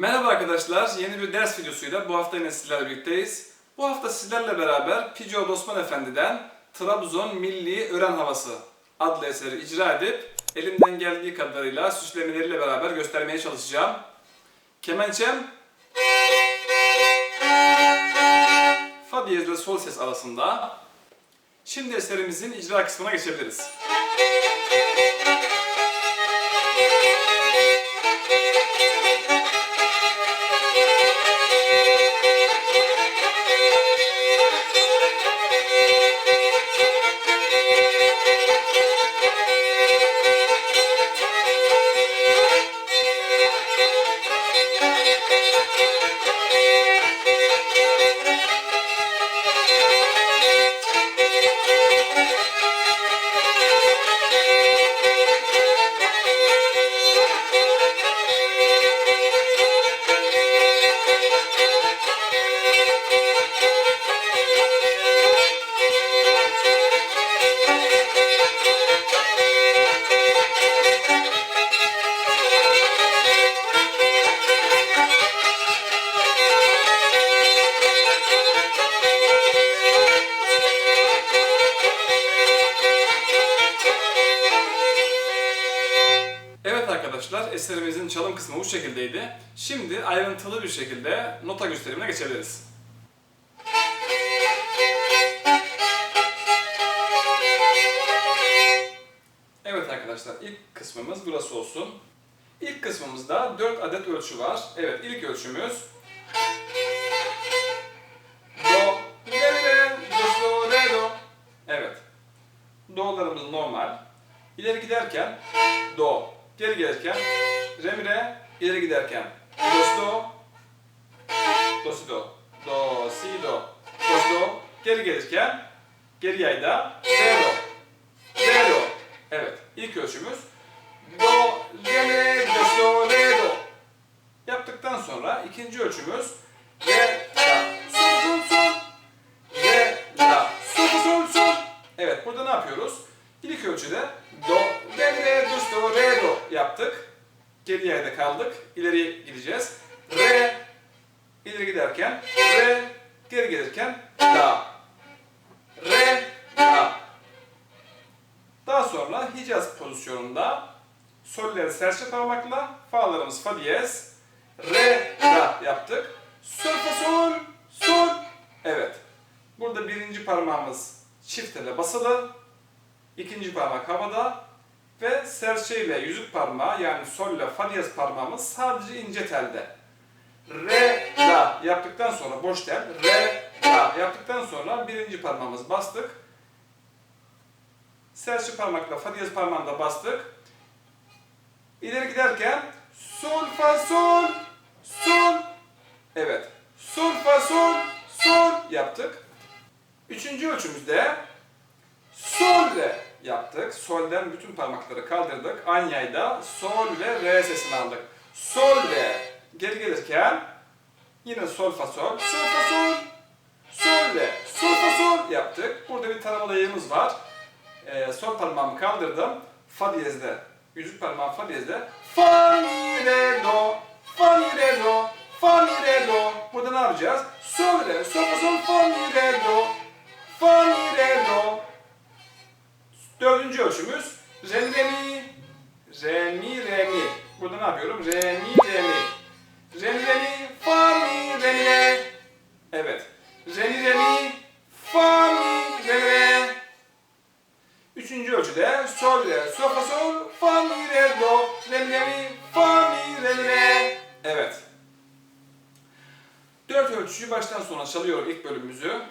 Merhaba arkadaşlar, yeni bir ders videosuyla bu hafta yine sizlerle birlikteyiz. Bu hafta sizlerle beraber Pico Osman Efendi'den Trabzon Milli Ören Havası adlı eseri icra edip elimden geldiği kadarıyla süslemeleriyle beraber göstermeye çalışacağım. Kemençem Fa diyez ile sol ses arasında. Şimdi eserimizin icra kısmına geçebiliriz. Arkadaşlar, eserimizin çalım kısmı bu şekildeydi. Şimdi ayrıntılı bir şekilde nota gösterimine geçebiliriz. Evet arkadaşlar, ilk kısmımız burası olsun. İlk kısmımızda 4 adet ölçü var. Evet, ilk ölçümüz Do, re, re, do, re, do. Evet. Do'larımız normal. İleri giderken Do, geri gelirken Re mi re, ileri giderken. Do si do, Do si do, Do si do, Do si do, geri gelirken geri yayda. Re do, Re do. Evet, ilk ölçümüz. Do, Re mi re, Do si do, Re do. Yaptıktan sonra ikinci ölçümüz. Re, La, Sol, Sol, Sol. Re, La, Sol, Sol, Sol. Evet, burada ne yapıyoruz? İlk ölçüde yaptık. Geri yerde kaldık. İleri gideceğiz. Re, ileri giderken Re, geri gelirken La. Re, La. Daha sonra Hicaz pozisyonunda solleri serçe parmakla fa'larımız fa diyez, re, la yaptık. Sol, fa, sol, sol. Evet. Burada birinci parmağımız çift tele basılı. ikinci parmak havada ve serçe ile yüzük parmağı yani sol ile fa parmağımız sadece ince telde. Re, la yaptıktan sonra boş tel, re, la yaptıktan sonra birinci parmağımız bastık. Serçe parmakla fa diyez parmağını da bastık. İleri giderken sol fa sol sol evet sol fa sol sol yaptık. Üçüncü ölçümüzde sol re yaptık. Solden bütün parmakları kaldırdık. Aynı yayda sol ve re sesini aldık. Sol re geri gelirken yine sol fa sol sol fa sol sol re sol fa sol yaptık. Burada bir taramalı yayımız var. Ee, sol parmağımı kaldırdım. Fa diyezde yüzük parmağım fa diyezde. Fa mi re do fa mi re do fa mi re do. Burada ne yapacağız? Sol re sol fa sol fa mi re do fa mi re do. Dördüncü ölçümüz re mi re mi re mi. Burada ne yapıyorum? Re mi re mi. Re mi re mi fa mi re mi re. Evet. Re mi re mi fa mi re mi re. Üçüncü ölçüde sol re, sol fa sol, fa mi re do, re mi re mi, fa mi re mi re. Evet. Dört ölçüyü baştan sona çalıyorum ilk bölümümüzü.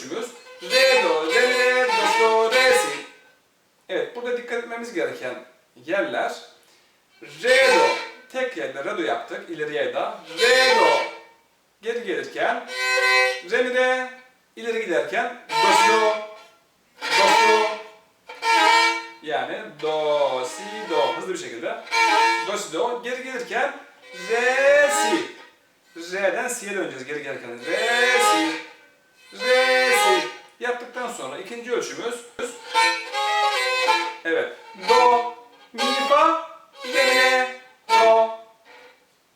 Ölçümüz. Re, do, re, re, do, re, si. Evet, burada dikkat etmemiz gereken yerler. Re, do, tek yerde re do yaptık. İleriye da re do. Geri gelirken re mi re. İleri giderken do do. Do do. Yani do si do. Hızlı bir şekilde. Do si do. Geri gelirken re si. Re'den si'ye döneceğiz geri gelirken. Re si. Re. Yaptıktan sonra ikinci ölçümüz Evet. Do, mi, fa, re, do.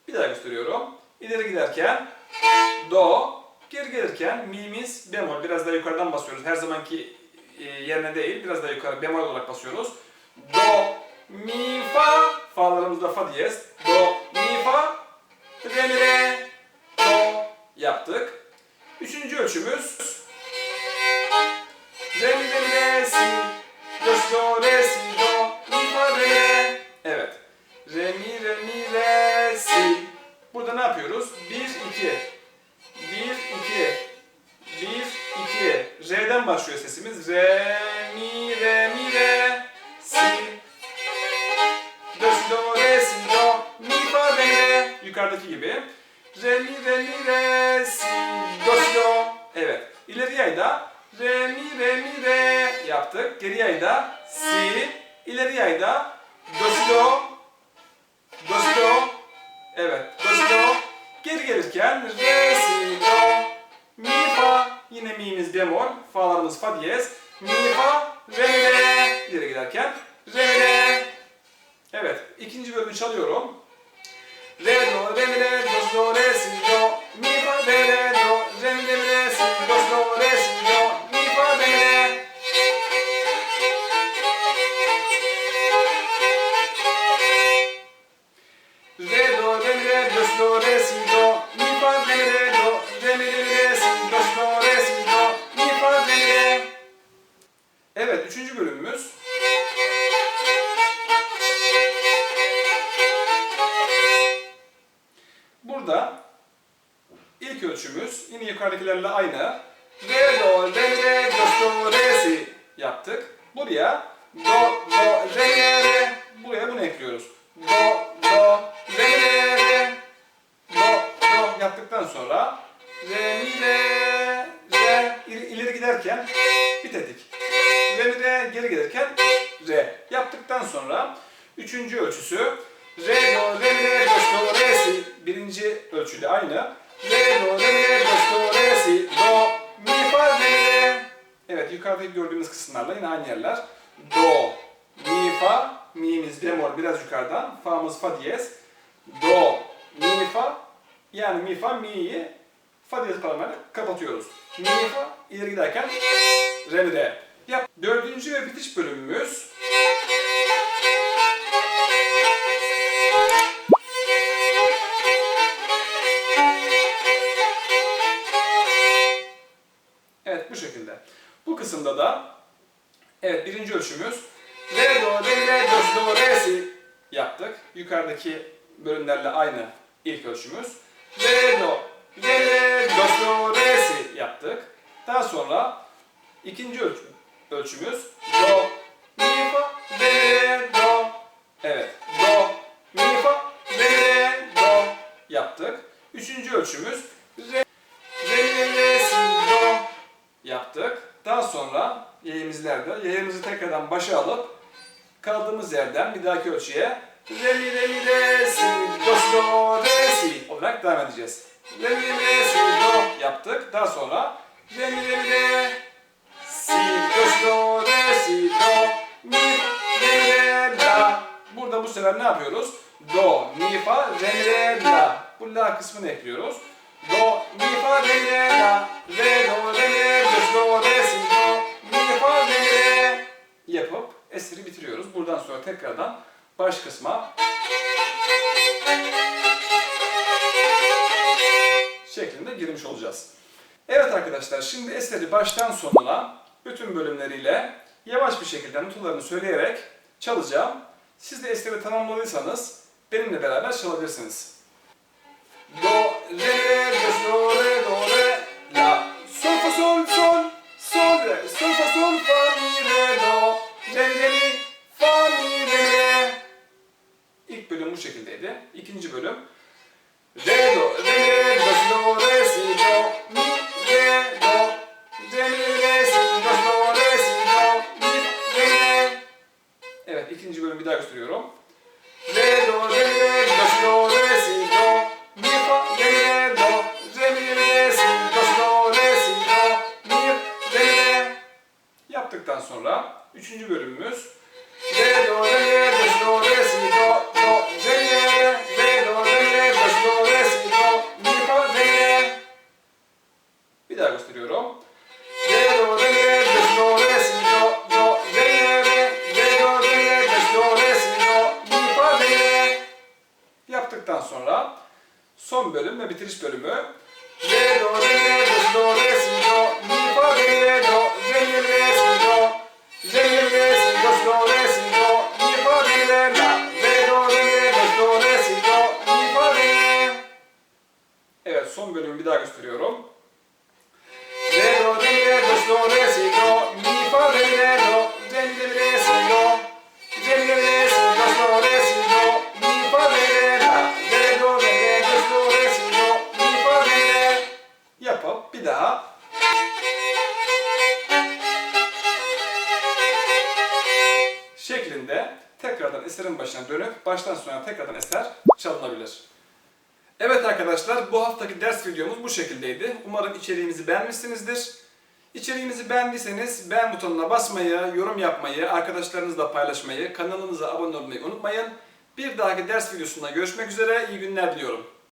Bir daha gösteriyorum. İleri giderken do, geri gelirken mi'miz bemol. Biraz daha yukarıdan basıyoruz. Her zamanki e, yerine değil, biraz daha yukarı bemol olarak basıyoruz. Do, mi, fa, fa'larımızda fa diyez. Do, mi, fa, re, mi, re, do yaptık. Üçüncü ölçümüz Re, mi, re, mi, re, si. Do, do, re, si, do, mi, fa, re. Evet. Re, mi, re, mi, re, si. Burada ne yapıyoruz? 1, 2. 1, 2. 1, 2. Re'den başlıyor sesimiz. Re, mi, re, mi, re, si. Do, do, re, si, do, mi, fa, re. Yukarıdaki gibi. Re, mi, re, mi, re, si, do, do. Evet. İleri yayda re, mi, re, mi, re yaptık. Geri yayda si. İleri yayda do, si, do. Do, si, do. Evet. Do, si, do. Geri gelirken re, si, do, mi, fa. Yine mi'miz bemol. Fa'larımız fa diyez. Mi, fa, re, mi, re. İleri giderken re, mi, re. Evet. ikinci bölümü çalıyorum. Re, do, re, mi, re, do, si, do, re, do, re, si, do, mi, fa, do, re, re, si, do, re, si, do, mi, fa. Evet, üçüncü bölümümüz. Burada ilk ölçümüz yine yukarıdakilerle aynı. Re, do, re, re, do, do, re, si yaptık. Buraya do, do, re, re, re. Buraya bunu ekliyoruz. Do, do, sonra re, mi, re, re. İleri, giderken bir tetik. Re, mi, re. Geri gelirken re. Yaptıktan sonra üçüncü ölçüsü re, do, re, mi, re, do, re, si. Birinci ölçüde aynı. Re, do, re, mi, re, do, re, si. Do, mi, fa, re, mi. Evet yukarıdaki gördüğümüz kısımlarla yine aynı yerler. Do, mi, fa, mi'miz bemol biraz yukarıdan, fa'mız fa diyez. Do, mi, fa, yani mi, fa, mi'yi fa diyez parmağıyla kapatıyoruz. Mi, fa, ileri giderken re, mi, re. Yap. Dördüncü ve bitiş bölümümüz Evet bu şekilde. Bu kısımda da evet birinci ölçümüz re do re re do do re si yaptık. Yukarıdaki bölümlerle aynı ilk ölçümüz. Re do re mi, re do si do re si yaptık. Daha sonra ikinci ölçü, ölçümüz do mi fa re re do. Evet. Do mi fa re re do yaptık. Üçüncü ölçümüz re re mi, re si do yaptık. Daha sonra yayımızlarda yayımızı tekrardan başa alıp kaldığımız yerden bir dahaki ölçüye re mi re mi re si do si do re si olarak devam edeceğiz. Re mi re si do yaptık. Daha sonra re mi re mi re si do si do re si do mi re re la. Burada bu sefer ne yapıyoruz? Do, mi, fa, re, mi, re, la. Bu la kısmını ekliyoruz. Do, mi, fa, re, mi, re, la. Re, do, re, mi, re, do, si, do, re, si, do, mi, fa, re, mi, re. Yapıp eseri bitiriyoruz. Buradan sonra tekrardan baş kısma şeklinde girmiş olacağız. Evet arkadaşlar şimdi eseri baştan sonuna bütün bölümleriyle yavaş bir şekilde notalarını söyleyerek çalacağım. Siz de eseri tamamladıysanız benimle beraber çalabilirsiniz. Do, re, do, re, do, re, şekildeydi. ikinci bölüm. Re, do, re, do, si, do, re, si, do, mi, re, do, re, mi, re, si, do, si, do, re, si, do, mi, re. Evet, ikinci bölümü bir daha gösteriyorum. Re, do, re, re, do, si, do, re, si, do, mi, fa, re, do, re, mi, re, si, do, si, do, re, si, do, mi, re. Yaptıktan sonra üçüncü bölümümüz bölüm ve bitiriş bölümü Re, do, re, re, do, do, re, si, do, mi, fa, re, re, do, re, mi, re, si, do, re, mi, re, si, do, do, re, si, do, mi, fa, re, re, la. Re, do, re, re, do, do, re, si, do, mi, fa, re, re. Evet son bölümü bir daha gösteriyorum. Re, do, re, re, do, do, re, si, do, mi, şeklinde tekrardan eserin başına dönüp baştan sona tekrardan eser çalınabilir. Evet arkadaşlar bu haftaki ders videomuz bu şekildeydi. Umarım içeriğimizi beğenmişsinizdir. İçeriğimizi beğendiyseniz beğen butonuna basmayı, yorum yapmayı, arkadaşlarınızla paylaşmayı, kanalımıza abone olmayı unutmayın. Bir dahaki ders videosunda görüşmek üzere. İyi günler diliyorum.